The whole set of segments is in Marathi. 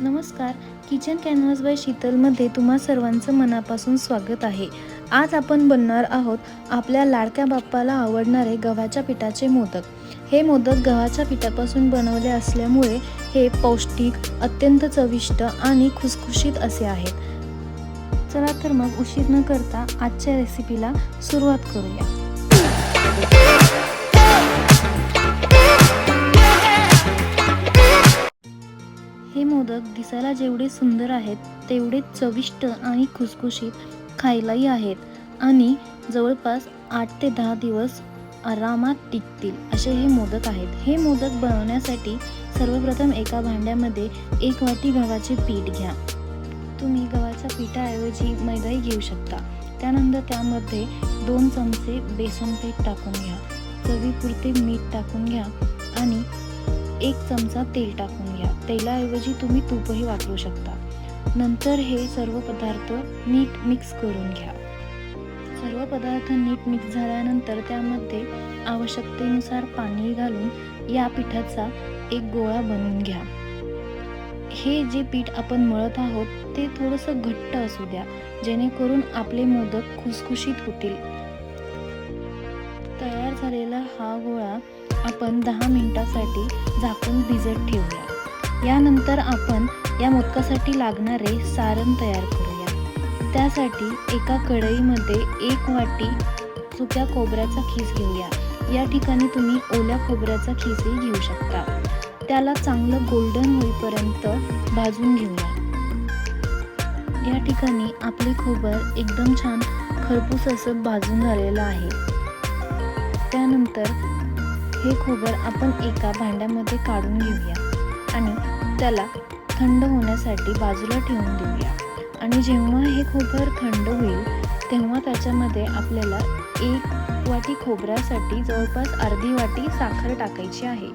नमस्कार. किचन कॅनव्हास बाय शीतलमध्ये तुम्हा सर्वांचं मनापासून स्वागत आहे. आज आपण बनणार आहोत आपल्या लाडक्या बाप्पाला आवडणारे गव्हाच्या पिठाचे मोदक. हे मोदक गव्हाच्या पिठापासून बनवले असल्यामुळे हे पौष्टिक अत्यंत चविष्ट आणि खुसखुशीत असे आहेत. चला तर मग उशीर न करता आजच्या रेसिपीला सुरुवात करूया. दिसायला जेवढे सुंदर आहेत तेवढे चविष्ट आणि खुसखुशीत खायलाही आहेत. आणि जवळपास आठ ते दहा दिवस आरामात टिकतील असे हे मोदक आहेत. हे मोदक बनवण्यासाठी सर्वप्रथम एका भांड्यामध्ये एक वाटी गव्हाचे पीठ घ्या. तुम्ही गव्हाच्या पिठाऐवजी मैदाही घेऊ शकता. त्यानंतर त्यामध्ये दोन चमचे बेसन पीठ टाकून घ्या. चवीपुरते मीठ टाकून घ्या आणि एक चमचा तेल टाकून घ्या. तेलाऐवजी तुम्ही तूपही वापरू शकता. नंतर हे सर्व पदार्थ नीट मिक्स करून घ्या. सर्व पदार्थ नीट मिक्स झाल्यानंतर त्यामध्ये आवश्यकतेनुसार पाणी घालून या पिठाचा एक गोळा बनवून घ्या. हे जे पीठ आपण मळत आहोत ते थोडंसं घट्ट असू द्या जेणेकरून आपले मोदक खुसखुशीत होतील. तयार झालेला हा गोळा आपण दहा मिनिटासाठी झाकून भिजत ठेवूया. यानंतर आपण या मोदकासाठी लागणारे सारण तयार करूया. त्यासाठी एका कढईमध्ये एक वाटी सुक्या खोबऱ्याचा खीस घेऊया. या ठिकाणी तुम्ही ओल्या खोबऱ्याचा खीसही घेऊ शकता. त्याला चांगलं गोल्डन होईपर्यंत भाजून घेऊया. या ठिकाणी आपले खोबर एकदम छान खरपूस असं भाजून झालेलं आहे. त्यानंतर हे खोबर आपण एका भांड्यामध्ये काढून घेऊया. आणि त्याला थंड होण्यासाठी बाजूला ठेवून देऊया. आणि जेव्हा हे खोबर थंड होईल तेव्हा त्याच्यामध्ये आपल्याला एक वाटी खोबऱ्यासाठी जवळपास अर्धी वाटी साखर टाकायची आहे.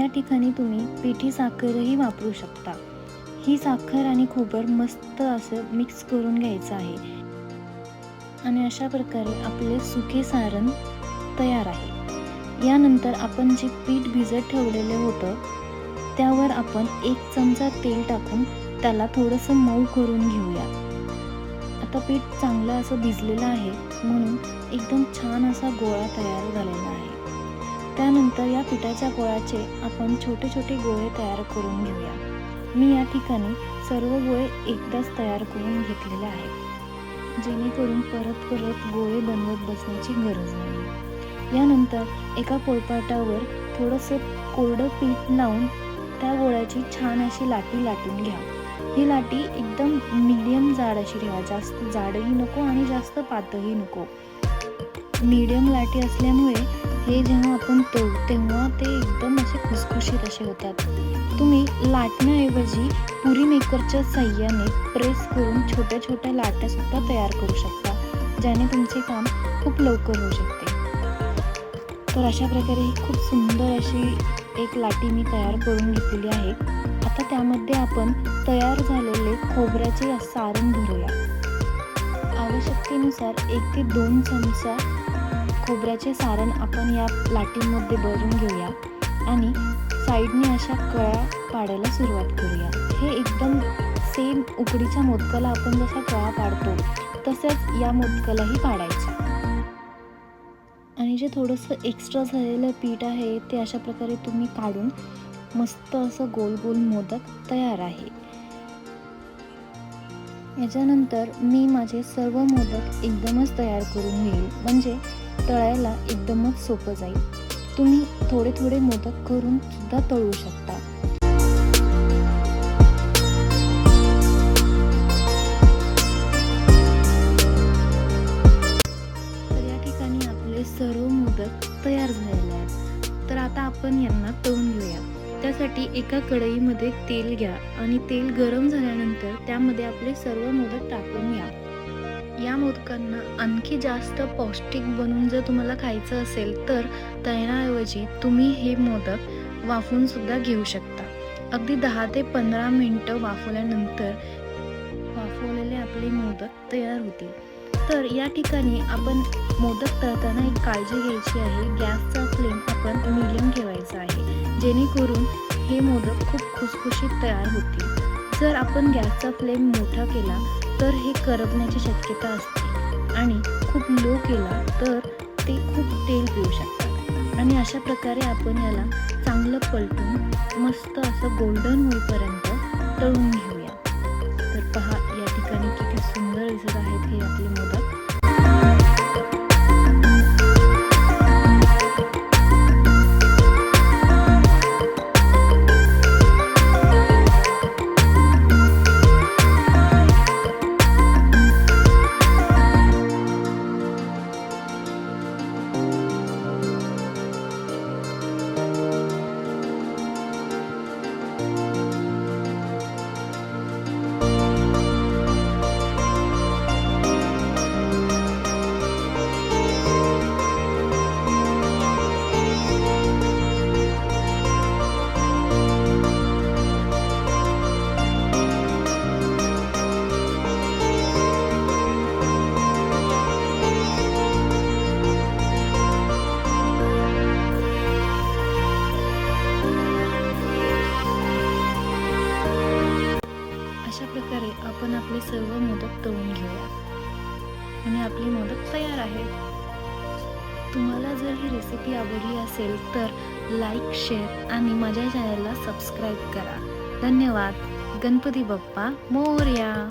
या ठिकाणी तुम्ही पिठी साखरही वापरू शकता. ही साखर आणि खोबर मस्त असं मिक्स करून घ्यायचं आहे. आणि अशा प्रकारे आपले सुके सारण तयार आहे. यानंतर आपण जे पीठ भिजत ठेवलेलं होतं त्यावर आपण एक चमचा तेल टाकून त्याला थोडंसं मऊ करून घेऊया. आता पीठ चांगलं असं भिजलेलं आहे म्हणून एकदम छान असा गोळा तयार झालेला आहे. त्यानंतर या पिठाच्या गोळ्याचे आपण छोटे छोटे गोळे तयार करून घेऊया. मी या ठिकाणी सर्व गोळे एकदाच तयार करून घेतलेले आहेत जेणेकरून परत परत गोळे बनवत बसण्याची गरज नाही. यानंतर एका पोळपाटावर थोडंसं कोरडं पीठ लावून त्या गोळ्याची छान अशी लाटी लाटून घ्या. ही लाटी एकदम मीडियम जाड अशी ठेवा. जास्त जाडही नको आणि जास्त पातळही नको. मीडियम लाटी असल्यामुळे हे जेव्हा आपण तोड तेव्हा ते एकदम असे खुसखुशीत असे होतात. तुम्ही लाटण्याऐवजी पुरी मेकरच्या साह्याने प्रेस करून छोट्या छोट्या लाट्यासुद्धा तयार करू शकता ज्याने तुमचे काम खूप लवकर होऊ शकते. तर अशा प्रकारे ही खूप सुंदर अशी एक लाटी मी तयार करून घेतलेली आहे. आता त्यामध्ये आपण तयार झालेले खोबऱ्याचे सारण भरूया. आवश्यकतेनुसार एक ते दोन चमचा खोबऱ्याचे सारण आपण या लाटीमध्ये भरून घेऊया आणि साईडने अशा कळ्या पाडायला सुरुवात करूया. हे एकदम सेम उकडीच्या मोदकाला आपण जसा कळा पाडतो तसंच या मोदकालाही पाडायचं. आणि जे थोडंसं एक्स्ट्रा झालेलं पीठ आहे ते अशा प्रकारे तुम्ही काढून मस्त असं गोल गोल मोदक तयार आहे. याच्यानंतर मी माझे सर्व मोदक एकदमच तयार करून घेईल. म्हणजे तळायला एकदमच सोपं जाईल. तुम्ही थोडे थोडे मोदक करून सुद्धा तळू शकता. त्यासाठी एका कढईमध्ये तेल घ्या आणि तेल गरम झाल्यानंतर त्यामध्ये आपले सर्व मोदक टाकून घ्या. या मोदकांना आणखी जास्त पौष्टिक बनवून जर तुम्हाला खायचं असेल तर तैनाऐवजी तुम्ही हे मोदक वाफवून सुद्धा घेऊ शकता. अगदी दहा ते पंधरा मिनटं वाफवल्यानंतर वाफवलेले आपले मोदक तयार होतील. तर या ठिकाणी आपण मोदक तळताना एक काळजी घ्यायची आहे. गॅसचा फ्लेम आपण मिडियम ठेवायचा आहे. जेणेकरून हे मोदक खूप खुसखुशीत तयार होतील. जर आपण गॅसचा फ्लेम मोठा केला तर हे करपण्याची शक्यता असते. आणि खूप लो केला तर ते खूप तेल पिऊ शकतात. आणि अशा प्रकारे आपण याला चांगलं पलटून मस्त असं गोल्डन होईपर्यंत तळून घेऊया. तर पहा या ठिकाणी किती सुंदर दिसत आहेत हे आपले मोदक. सर्व मोदक तळून घेऊया. आणि आपली मोदक तयार आहे तुम्हाला जर ही रेसिपी आवडली असेल तर लाईक शेअर आणि माझ्या चॅनलला सबस्क्राईब करा. धन्यवाद. गणपती बाप्पा मोर्या!